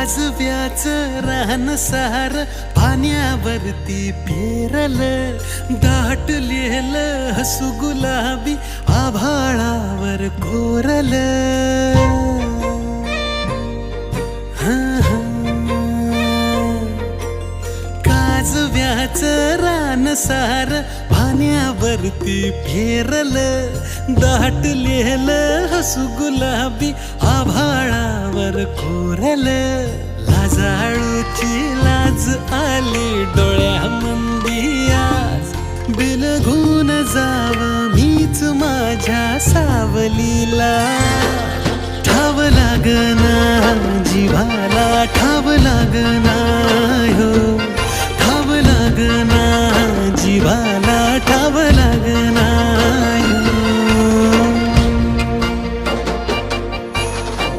काजव्याच राहन सार पाण्यावरती पेरल. दाटलेल हसू गुलाबी आभाळावर कोरल. काजव्याच रान सार पाण्यावरती फेरल दाटलेल हसू गुलाबी आभाळा कोरल लाजाळूची लाज आली डोळ्या मंदियास बिलगून जाव मीच माझ्या सावलीला. ठाव लागना जीवाला ठाव लागना.